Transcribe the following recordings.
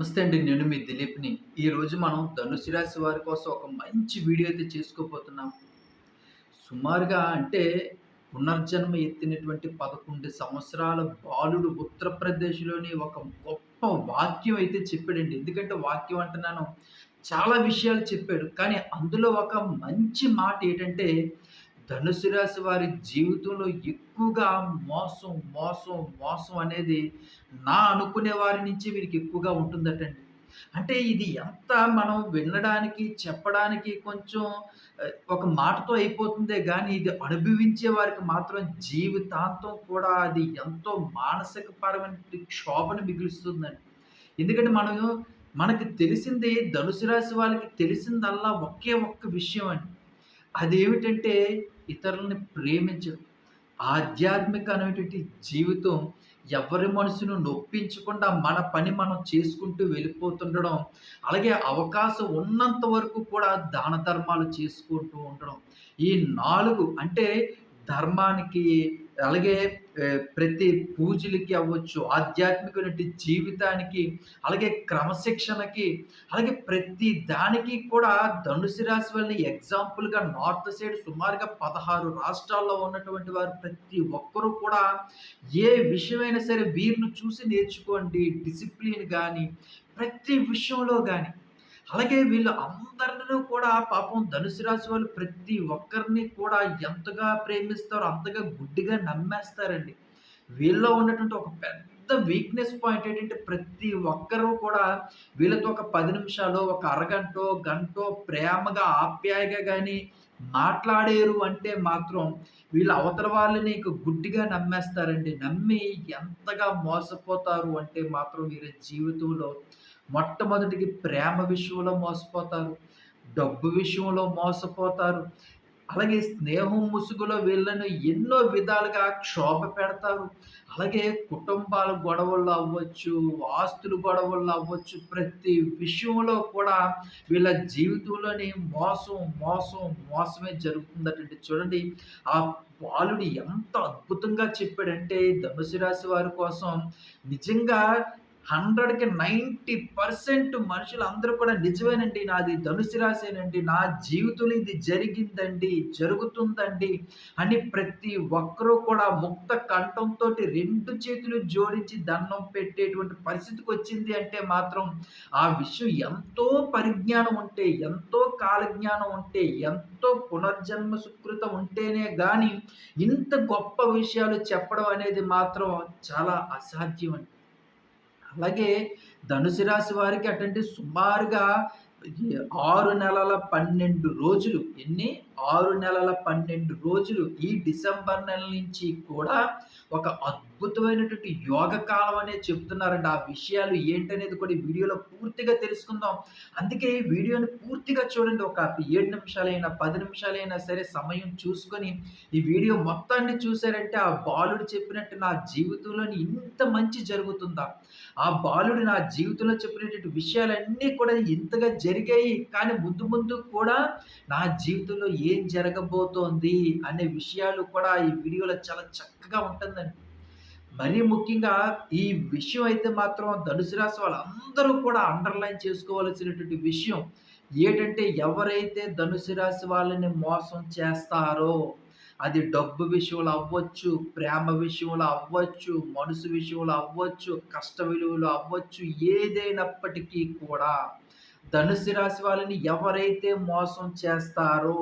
నమస్తే అండి నేను మీ దిలీప్ని. ఈరోజు మనం ధనుసు రాశి వారి కోసం ఒక మంచి వీడియో అయితే చేసుకోబోతున్నాం. సుమారుగా అంటే పునర్జన్మ ఎత్తినటువంటి పదకొండు సంవత్సరాల బాలుడు ఉత్తరప్రదేశ్లోని ఒక గొప్ప వాక్యం అయితే చెప్పాడండి. ఎందుకంటే వాక్యం అంటున్నాను చాలా విషయాలు చెప్పాడు. కానీ అందులో ఒక మంచి మాట ఏంటంటే ధనుసు రాశి వారి జీవితంలో ఎక్కువగా మోసం మోసం మోసం అనేది నా అనుకునే వారి నుంచి వీరికి ఎక్కువగా ఉంటుందటండి. అంటే ఇది ఎంత మనం వినడానికి చెప్పడానికి కొంచెం ఒక మాటతో అయిపోతుందే కానీ ఇది అనుభవించే వారికి మాత్రం జీవితాంతం కూడా అది ఎంతో మానసికపరమైన క్షోభను మిగులుస్తుందండి. ఎందుకంటే మనం మనకి తెలిసింది ధనుసు రాశి వాళ్ళకి తెలిసిందల్లా ఒకే ఒక్క విషయం అండి. అదేమిటంటే ఇతరులని ప్రేమించడం. ఆధ్యాత్మిక అనేటువంటి జీవితం ఎవరి మనసును నొప్పించకుండా మన పని మనం చేసుకుంటూ వెళ్ళిపోతుండడం అలాగే అవకాశం ఉన్నంత వరకు కూడా దాన ధర్మాలు చేసుకుంటూ ఉండడం. ఈ నాలుగు అంటే ధర్మానికి అలాగే ప్రతి పూజలకి అవ్వచ్చు ఆధ్యాత్మికటువంటి జీవితానికి అలాగే క్రమశిక్షణకి అలాగే ప్రతి దానికి కూడా ధనుసు రాశి వాళ్ళని ఎగ్జాంపుల్గా నార్త్ సైడ్ సుమారుగా పదహారు రాష్ట్రాల్లో ఉన్నటువంటి వారు ప్రతి ఒక్కరూ కూడా ఏ విషయమైనా సరే వీరిని చూసి నేర్చుకోండి డిసిప్లిన్ కానీ ప్రతి విషయంలో కానీ అలాగే వీళ్ళు అందరిని కూడా పాపం ధనుసు రాశి వాళ్ళు ప్రతి ఒక్కరిని కూడా ఎంతగా ప్రేమిస్తారో అంతగా గుడ్డిగా నమ్మేస్తారండి. వీళ్ళలో ఉన్నటువంటి ఒక పెద్ద వీక్నెస్ పాయింట్ ఏంటంటే ప్రతి ఒక్కరూ కూడా వీళ్ళతో ఒక పది నిమిషాలు ఒక అరగంటో గంటో ప్రేమగా ఆప్యాయగా కానీ మాట్లాడేరు అంటే మాత్రం వీళ్ళు అవతల వాళ్ళని ఇక గుడ్డిగా నమ్మేస్తారండి. నమ్మి ఎంతగా మోసపోతారు అంటే మాత్రం వీరి జీవితంలో మొట్టమొదటికి ప్రేమ విషయంలో మోసపోతారు డబ్బు విషయంలో మోసపోతారు అలాగే స్నేహం ముసుగులో వీళ్ళను ఎన్నో విధాలుగా క్షోభ పెడతారు. అలాగే కుటుంబాల గొడవల్లో అవ్వచ్చు ఆస్తుల గొడవల్లో అవ్వచ్చు ప్రతి విషయంలో కూడా వీళ్ళ జీవితంలోని మోసం మోసం మోసమే జరుగుతుందటండి. చూడండి ఆ బాలుడు ఎంత అద్భుతంగా చెప్పాడంటే ధనుసు రాశి వారి కోసం నిజంగా హండ్రెడ్కి నైంటీ పర్సెంట్ మనుషులు అందరూ కూడా నిజమేనండి. నాది ధనుసు రాసేనండి నా జీవితంలో ఇది జరిగిందండి జరుగుతుందండి అని ప్రతి ఒక్కరూ కూడా ముక్త కంఠంతో రెండు చేతులు జోడించి దండం పెట్టేటువంటి పరిస్థితికి వచ్చింది అంటే మాత్రం ఆ విషయం ఎంతో పరిజ్ఞానం ఉంటే ఎంతో కాలజ్ఞానం ఉంటే ఎంతో పునర్జన్మ సుకృతం ఉంటేనే కానీ ఇంత గొప్ప విషయాలు చెప్పడం అనేది మాత్రం చాలా అసాధ్యం అండి అలాగే ధనుసు రాశి వారికి అటువంటి సుమారుగా ఆరు నెలల పన్నెండు రోజులు ఎన్ని? ఆరు నెలల పన్నెండు రోజులు ఈ డిసెంబర్ నెల నుంచి కూడా ఒక అద్భుతమైనటువంటి యోగ కాలం అనే చెప్తున్నారండి. ఆ విషయాలు ఏంటనేది కూడా వీడియోలో పూర్తిగా తెలుసుకుందాం. అందుకే ఈ వీడియోని పూర్తిగా చూడండి. ఒక ఏడు నిమిషాలైనా పది నిమిషాలైనా సరే సమయం చూసుకొని ఈ వీడియో మొత్తాన్ని చూసారంటే ఆ బాలుడు చెప్పినట్టు నా జీవితంలోని ఇంత మంచి జరుగుతుందా? ఆ బాలుడు నా జీవితంలో చెప్పినటువంటి విషయాలన్నీ కూడా ఇంతగా జరిగాయి. కానీ ముందు ముందు కూడా నా జీవితంలో ఏ ఏం జరగబోతోంది అనే విషయాలు కూడా ఈ వీడియోలో చాలా చక్కగా ఉంటుందండి. మరీ ముఖ్యంగా ఈ విషయం అయితే మాత్రం ధనుసు రాశి వాళ్ళందరూ కూడా అండర్లైన్ చేసుకోవాల్సినటువంటి విషయం ఏంటంటే ఎవరైతే ధనుసు రాశి వాళ్ళని మోసం చేస్తారో అది డబ్బు విషయంలో అవ్వచ్చు ప్రేమ విషయంలో అవ్వచ్చు మనసు విషయంలో అవ్వచ్చు కష్ట విలువలు అవ్వచ్చు ఏదైనప్పటికీ కూడా ధనుసు రాశి వాళ్ళని ఎవరైతే మోసం చేస్తారో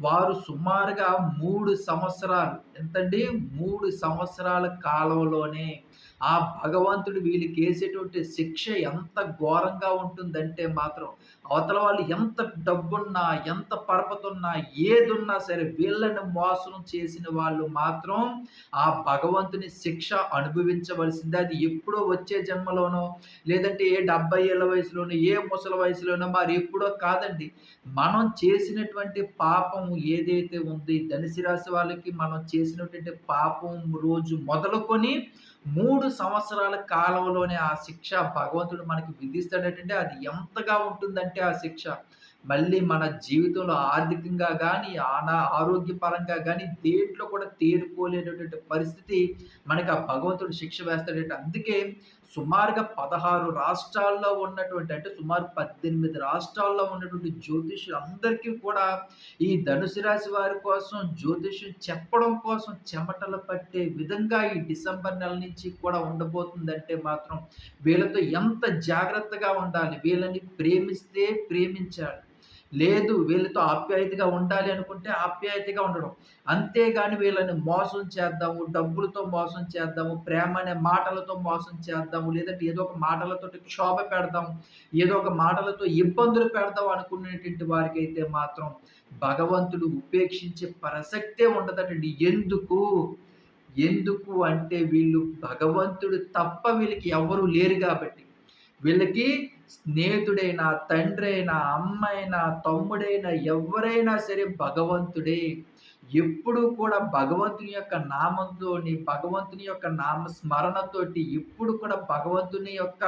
వారు సుమారుగా మూడు సంవత్సరాలు. ఎంతండి? మూడు సంవత్సరాల కాలంలోనే ఆ భగవంతుడు వీళ్ళకి వేసేటువంటి శిక్ష ఎంత ఘోరంగా ఉంటుందంటే మాత్రం అవతల వాళ్ళు ఎంత డబ్బున్నా ఎంత పరపతున్నా ఏదున్నా సరే వీళ్ళని మోసం చేసిన వాళ్ళు మాత్రం ఆ భగవంతుని శిక్ష అనుభవించవలసిందే. అది ఎప్పుడో వచ్చే జన్మలోనో లేదంటే ఏ డెబ్బై ఏళ్ళ వయసులోనో ఏ ముసలి వయసులోనో మరి ఎప్పుడో కాదండి. మనం చేసినటువంటి పాపం ఏదైతే ఉంది ధనుసు రాశి వాళ్ళకి మనం చేసినటువంటి పాపం రోజు మొదలుకొని మూడు సంవత్సరాల కాలంలోనే ఆ శిక్ష భగవంతుడు మనకి విధిస్తాడంటే అది ఎంతగా ఉంటుందంటే ఆ శిక్ష. మళ్ళీ మన జీవితంలో ఆర్థికంగా కానీ ఆనా ఆరోగ్యపరంగా కానీ దేంట్లో కూడా తేరుకోలేనటువంటి పరిస్థితి మనకి ఆ భగవంతుడు శిక్ష వేస్తాడంటే? అందుకే సుమారుగా పదహారు రాష్ట్రాల్లో ఉన్నటువంటి అంటే సుమారు పద్దెనిమిది రాష్ట్రాల్లో ఉన్నటువంటి జ్యోతిష్యులు అందరికీ కూడా ఈ ధనుసు రాశి వారి కోసం జ్యోతిష్యం చెప్పడం కోసం చెమటలు పట్టే విధంగా ఈ డిసెంబర్ నెల నుంచి కూడా ఉండబోతుందంటే మాత్రం వీళ్ళతో ఎంత జాగ్రత్తగా ఉండాలి? వీళ్ళని ప్రేమిస్తే ప్రేమించాలి. లేదు వీళ్ళతో ఆప్యాయతగా ఉండాలి అనుకుంటే ఆప్యాయతగా ఉండడం. అంతేగాని వీళ్ళని మోసం చేద్దాము డబ్బులతో మోసం చేద్దాము ప్రేమ అనే మాటలతో మోసం చేద్దాము లేదంటే ఏదో ఒక మాటలతో క్షోభ పెడదాం ఏదో ఒక మాటలతో ఇబ్బందులు పెడదాం అనుకునేటువంటి వారికి అయితే మాత్రం భగవంతుడు ఉపేక్షించే ప్రసక్తే ఉండదటండి. ఎందుకు? ఎందుకు అంటే వీళ్ళు భగవంతుడు తప్ప వీళ్ళకి ఎవరు లేరు కాబట్టి. వీళ్ళకి స్నేహితుడైనా తండ్రి అయినా అమ్మైనా తమ్ముడైనా ఎవరైనా సరే భగవంతుడే. ఎప్పుడు కూడా భగవంతుని యొక్క నామంతో భగవంతుని యొక్క నామ స్మరణతోటి ఎప్పుడు కూడా భగవంతుని యొక్క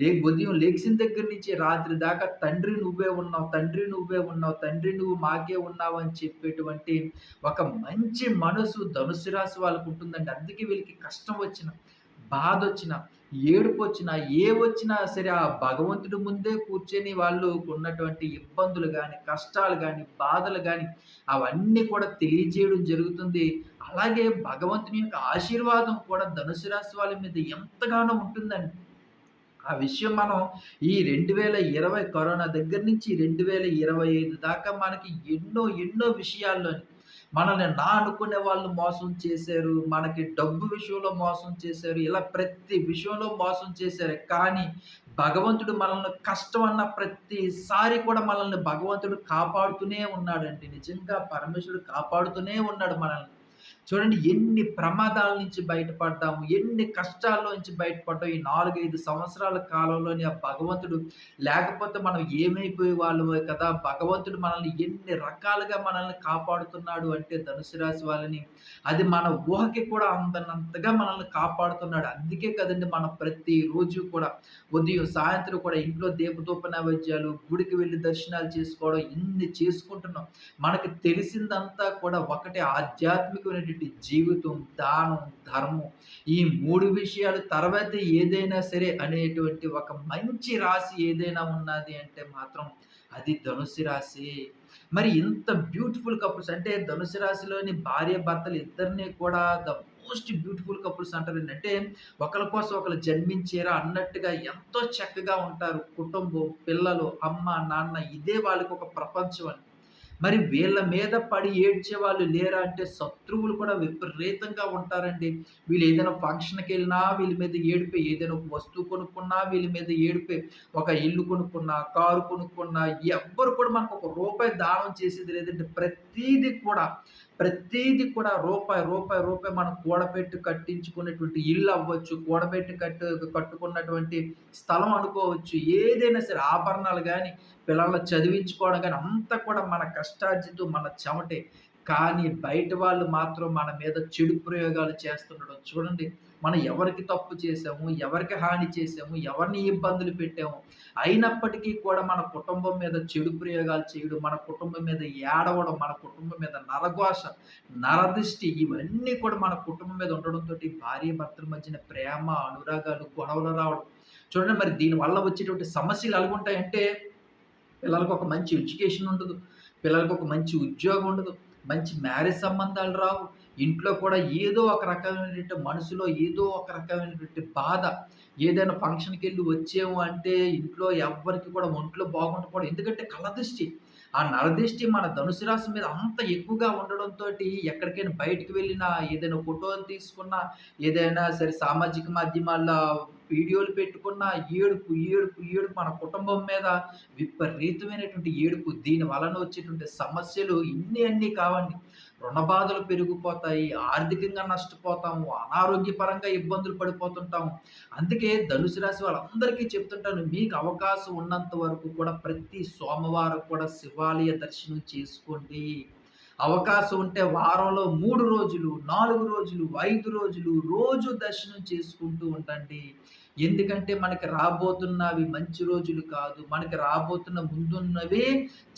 లే ఉదయం లేచిన దగ్గర నుంచి రాత్రి దాకా తండ్రి నువ్వే ఉన్నావు తండ్రి నువ్వే ఉన్నావు తండ్రి నువ్వు మాకే ఉన్నావు అని చెప్పేటువంటి ఒక మంచి మనసు ధనుసు రాశి వాళ్ళకు ఉంటుందండి. అందుకే వీళ్ళకి కష్టం వచ్చిన బాధ వచ్చిన ఏడుపు వచ్చినా ఏ వచ్చినా సరే ఆ భగవంతుడి ముందే కూర్చొని వాళ్ళు ఉన్నటువంటి ఇబ్బందులు కానీ కష్టాలు కానీ బాధలు కానీ అవన్నీ కూడా తెలియజేయడం జరుగుతుంది. అలాగే భగవంతుని యొక్క ఆశీర్వాదం కూడా ధనుసు రాశి వాళ్ళ మీద ఎంతగానో ఉంటుందండి. ఆ విషయం మనం ఈ రెండు వేల ఇరవై కరోనా దగ్గర నుంచి రెండు వేల ఇరవై ఐదు దాకా మనకి ఎన్నో ఎన్నో విషయాల్లోని మనల్ని నా అనుకునే వాళ్ళు మోసం చేశారు మనకి డబ్బు విషయంలో మోసం చేశారు ఇలా ప్రతి విషయంలో మోసం చేశారు. కానీ భగవంతుడు మనల్ని కష్టం అన్న ప్రతిసారి కూడా మనల్ని భగవంతుడు కాపాడుతూనే ఉన్నాడండి. నిజంగా పరమేశ్వరుడు కాపాడుతూనే ఉన్నాడు మనల్ని. చూడండి ఎన్ని ప్రమాదాల నుంచి బయటపడ్డాము ఎన్ని కష్టాల్లో నుంచి బయటపడ్డాము ఈ నాలుగైదు సంవత్సరాల కాలంలోని ఆ భగవంతుడు. లేకపోతే మనం ఏమైపోయే వాళ్ళమే కదా భగవంతుడు మనల్ని ఎన్ని రకాలుగా మనల్ని కాపాడుతున్నాడు అంటే ధనుసు రాశి వాళ్ళని. అది మన ఊహకి కూడా అందనంతగా మనల్ని కాపాడుతున్నాడు. అందుకే కదండి మనం ప్రతిరోజు కూడా ఉదయం సాయంత్రం కూడా ఇంట్లో దీపదూప నైవేద్యాలు గుడికి వెళ్ళి దర్శనాలు చేసుకోవడం ఇన్ని చేసుకుంటున్నాం. మనకి తెలిసిందంతా కూడా ఒకటి ఆధ్యాత్మికమైన ఉన్నటువంటి జీవితం దానం ధర్మం ఈ మూడు విషయాలు తర్వాత ఏదైనా సరే అనేటువంటి ఒక మంచి రాశి ఏదైనా ఉన్నది అంటే మాత్రం అది ధనుసు రాశి. మరి ఇంత బ్యూటిఫుల్ కపుల్స్ అంటే ధనుసు రాశిలోని భార్య భర్తలు ఇద్దరిని కూడా ద మోస్ట్ బ్యూటిఫుల్ కపుల్స్ అంటారు అంటే ఒకరి కోసం ఒకరు జన్మించేరా అన్నట్టుగా ఎంతో చక్కగా ఉంటారు. కుటుంబం పిల్లలు అమ్మ నాన్న ఇదే వాళ్ళకి ఒక ప్రపంచం అని మరి వీళ్ళ మీద పడి ఏడ్చే వాళ్ళు లేరా అంటే శత్రువులు కూడా విపరీతంగా ఉంటారండి. వీళ్ళు ఏదైనా ఫంక్షన్కి వెళ్ళినా వీళ్ళ మీద ఏడిపోయి ఏదైనా ఒక వస్తువు కొనుక్కున్నా వీళ్ళ మీద ఏడిపోయి ఒక ఇల్లు కొనుక్కున్నా కారు కొనుక్కున్నా ఎవ్వరు కూడా మనకు ఒక రూపాయి దానం చేసేది లేదంటే ప్రతీది కూడా ప్రతిదీ కూడా రూపాయి రూపాయి రూపాయి మనం కూడబెట్టి కట్టించుకునేటువంటి ఇల్లు అవ్వచ్చు కూడబెట్టి కట్టు కట్టుకున్నటువంటి స్థలం అనుకోవచ్చు ఏదైనా సరే ఆభరణాలు కానీ పిల్లల్ని చదివించుకోవడం కానీ అంతా కూడా మన కష్టార్జితం మన చెమటే. కానీ బయట వాళ్ళు మాత్రం మన మీద చెడు ప్రయోగాలు చేస్తుండడం చూడండి. మనం ఎవరికి తప్పు చేసాము ఎవరికి హాని చేసాము ఎవరిని ఇబ్బందులు పెట్టాము అయినప్పటికీ కూడా మన కుటుంబం మీద చెడు ప్రయోగాలు చేయడం మన కుటుంబం మీద ఏడవడం మన కుటుంబం మీద నరఘోష నరదృష్టి ఇవన్నీ కూడా మన కుటుంబం మీద ఉండడంతో భార్య భర్తల మధ్యన ప్రేమ అనురాగాలు గొడవలు రావడం. చూడండి మరి దీనివల్ల వచ్చేటువంటి సమస్యలు ఎలాగుంటాయంటే పిల్లలకు ఒక మంచి ఎడ్యుకేషన్ ఉండదు పిల్లలకు ఒక మంచి ఉద్యోగం ఉండదు మంచి మ్యారేజ్ సంబంధాలు రావు. ఇంట్లో కూడా ఏదో ఒక రకమైనటువంటి మనసులో ఏదో ఒక రకమైనటువంటి బాధ. ఏదైనా ఫంక్షన్కి వెళ్ళి వచ్చాము అంటే ఇంట్లో ఎవరికి కూడా ఒంట్లో బాగుండకూడదు ఎందుకంటే కలదృష్టి ఆ నరదృష్టి మన ధనుసు రాశి మీద అంత ఎక్కువగా ఉండడంతో ఎక్కడికైనా బయటకు వెళ్ళినా ఏదైనా ఫోటోలు తీసుకున్నా ఏదైనా సరే సామాజిక మాధ్యమాల్లో వీడియోలు పెట్టుకున్న ఏడుపు ఏడుపు ఏడుపు మన కుటుంబం మీద విపరీతమైనటువంటి ఏడుపు. దీని వలన వచ్చేటువంటి సమస్యలు ఇన్ని అన్నీ కావండి. రుణ బాధలు పెరిగిపోతాయి ఆర్థికంగా నష్టపోతాము అనారోగ్యపరంగా ఇబ్బందులు పడిపోతుంటాము. అందుకే ధనుసు రాశి వాళ్ళందరికీ చెప్తుంటాను మీకు అవకాశం ఉన్నంత వరకు కూడా ప్రతి సోమవారం కూడా శివాలయ దర్శనం చేసుకోండి. అవకాశం ఉంటే వారంలో మూడు రోజులు నాలుగు రోజులు ఐదు రోజులు రోజు దర్శనం చేసుకుంటూ ఉండండి. ఎందుకంటే మనకి రాబోతున్నవి మంచి రోజులు కాదు. మనకి రాబోతున్న ముందున్నవే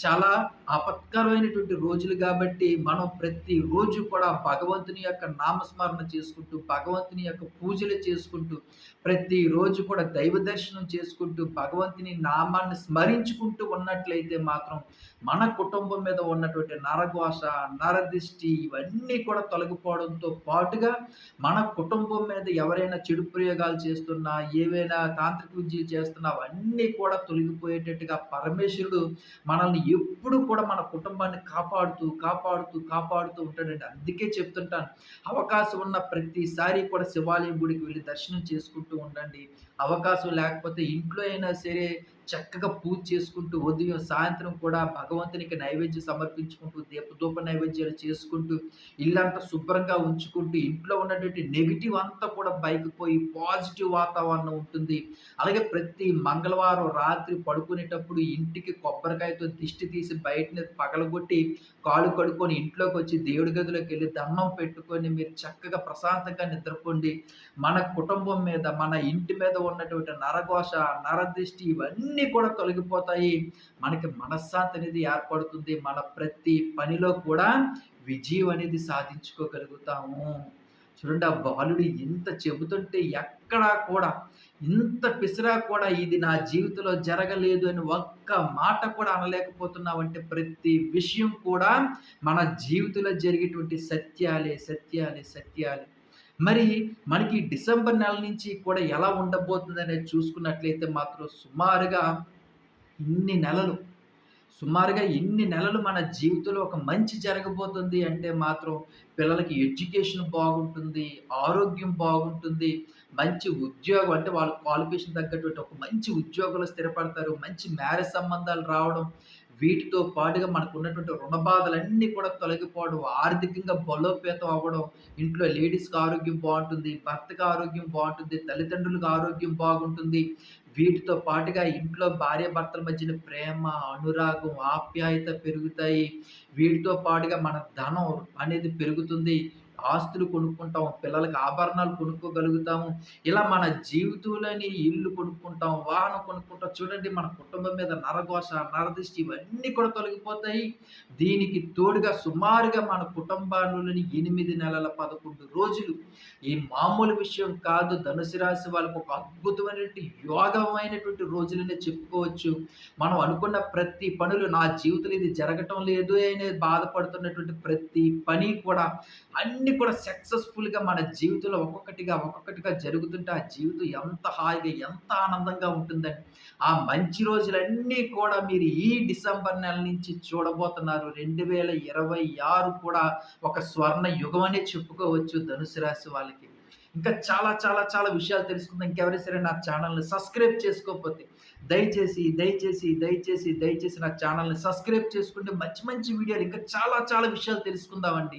చాలా ఆపత్కరమైనటువంటి రోజులు కాబట్టి మనం ప్రతిరోజు కూడా భగవంతుని యొక్క నామస్మరణ చేసుకుంటూ, భగవంతుని యొక్క పూజలు చేసుకుంటూ, ప్రతిరోజు కూడా దైవ దర్శనం చేసుకుంటూ, భగవంతుని నామాన్ని స్మరించుకుంటూ ఉన్నట్లయితే మాత్రం మన కుటుంబం మీద ఉన్నటువంటి నరఘోష, నరదిష్టి ఇవన్నీ కూడా తొలగిపోవడంతో పాటుగా మన కుటుంబం మీద ఎవరైనా చెడు ప్రయోగాలు చేస్తున్నా, ఏవైనా తాంత్రిక విద్యలు చేస్తున్నా అవన్నీ కూడా తొలగిపోయేటట్టుగా పరమేశ్వరుడు మనల్ని ఎప్పుడు కూడా మన కుటుంబాన్ని కాపాడుతూ, కాపాడుతూ, కాపాడుతూ ఉంటాడండి. అందుకే చెప్తుంటాను అవకాశం ఉన్న ప్రతిసారి కూడా శివాలయం గుడికి వెళ్ళి దర్శనం చేసుకుంటూ ఉండండి. అవకాశం లేకపోతే ఇంట్లో అయినా సరే చక్కగా పూజ చేసుకుంటూ ఉదయం, సాయంత్రం కూడా భగవంతునికి నైవేద్యం సమర్పించుకుంటూ, దీపధూప నైవేద్యాలు చేసుకుంటూ, ఇల్లంతా శుభ్రంగా ఉంచుకుంటూ, ఇంట్లో ఉన్నటువంటి నెగిటివ్ అంతా కూడా బయటకు పోయి పాజిటివ్ వాతావరణం ఉంటుంది. అలాగే ప్రతి మంగళవారం రాత్రి పడుకునేటప్పుడు ఇంటికి కొబ్బరికాయతో దిష్టి తీసి బయటని పగలగొట్టి, కాళ్ళు కడుక్కొని ఇంట్లోకొచ్చి దేవుడి గదిలోకెళ్ళి దండం పెట్టుకొని మీరు చక్కగా ప్రశాంతంగా నిద్రపోండి. మన కుటుంబం మీద, మన ఇంటి మీద ఉన్నటువంటి నరఘోష, నరదృష్టి ఇవన్నీ కూడా తొలగిపోతాయి. మనకి మనశ్శాంతి అనేది ఏర్పడుతుంది. మన ప్రతి పనిలో కూడా విజయం అనేది సాధించుకోగలుగుతాము. చూడండి ఆ బాలుడు ఇంత చెబుతుంటే ఎక్కడా కూడా ఇంత పిసిరా కూడా ఇది నా జీవితంలో జరగలేదు అని ఒక్క మాట కూడా అనలేకపోతున్నామంటే ప్రతి విషయం కూడా మన జీవితంలో జరిగేటువంటి సత్యాలే, సత్యాలే, సత్యాలే. మరి మనకి డిసెంబర్ నెల నుంచి కూడా ఎలా ఉండబోతుందనేది చూసుకున్నట్లయితే మాత్రం సుమారుగా ఇన్ని నెలలు సుమారుగా ఇన్ని నెలలు మన జీవితంలో ఒక మంచి జరగబోతుంది అంటే మాత్రం పిల్లలకి ఎడ్యుకేషన్ బాగుంటుంది, ఆరోగ్యం బాగుంటుంది, మంచి ఉద్యోగం అంటే వాళ్ళ క్వాలిఫికేషన్ తగ్గటువంటి ఒక మంచి ఉద్యోగంలో స్థిరపడతారు. మంచి మ్యారేజ్ సంబంధాలు రావడం, వీటితో పాటుగా మనకు ఉన్నటువంటి రుణ బాధలన్నీ కూడా తొలగిపోవడం, ఆర్థికంగా బలోపేతం అవ్వడం, ఇంట్లో లేడీస్‌కి ఆరోగ్యం బాగుంటుంది భర్తకి ఆరోగ్యం బాగుంటుంది తల్లిదండ్రులకు ఆరోగ్యం బాగుంటుంది. వీటితో పాటుగా ఇంట్లో భార్యాభర్తల మధ్యన ప్రేమ, అనురాగం, ఆప్యాయత పెరుగుతాయి. వీటితో పాటుగా మన ధనం అనేది పెరుగుతుంది. ఆస్తులు కొనుక్కుంటాం. పిల్లలకి ఆభరణాలు కొనుక్కోగలుగుతాము. ఇలా మన జీవితంలోని ఇల్లు కొనుక్కుంటాం, వాహనం కొనుక్కుంటాం. చూడండి మన కుటుంబం మీద నరఘోష, నరదృష్టి ఇవన్నీ కూడా తొలగిపోతాయి. దీనికి తోడుగా సుమారుగా మన కుటుంబాలలోని ఎనిమిది నెలల 11 రోజులు ఈ మామూలు విషయం కాదు. ధనుసు రాశి వాళ్ళకు ఒక అద్భుతమైనటువంటి యోగమైనటువంటి రోజులనే చెప్పుకోవచ్చు. మనం అనుకున్న ప్రతి పనులు నా జీవితంలో ఇది జరగటం లేదు అనే బాధపడుతున్నటువంటి ప్రతి పని కూడా అన్ని కూడా సక్సెస్‌ఫుల్‌గా మన జీవితంలో ఒక్కొక్కటిగా, ఒక్కొక్కటిగా జరుగుతుంటే ఆ జీవితం ఎంత హాయిగా, ఎంత ఆనందంగా ఉంటుందండి. ఆ మంచి రోజులన్నీ కూడా మీరు ఈ డిసెంబర్ నెల నుంచి చూడబోతున్నారు. 2026 కూడా ఒక స్వర్ణ యుగం అనే చెప్పుకోవచ్చు ధనుసు రాశి వాళ్ళకి. ఇంకా చాలా చాలా చాలా విషయాలు తెలుసుకుందాం. ఇంకెవరైనా సరే నా ఛానల్ని సబ్స్క్రైబ్ చేసుకోకపోతే దయచేసి, దయచేసి, దయచేసి, దయచేసి నా ఛానల్ని సబ్స్క్రైబ్ చేసుకుంటే మంచి మంచి వీడియోలు ఇంకా చాలా చాలా విషయాలు తెలుసుకుందామండి.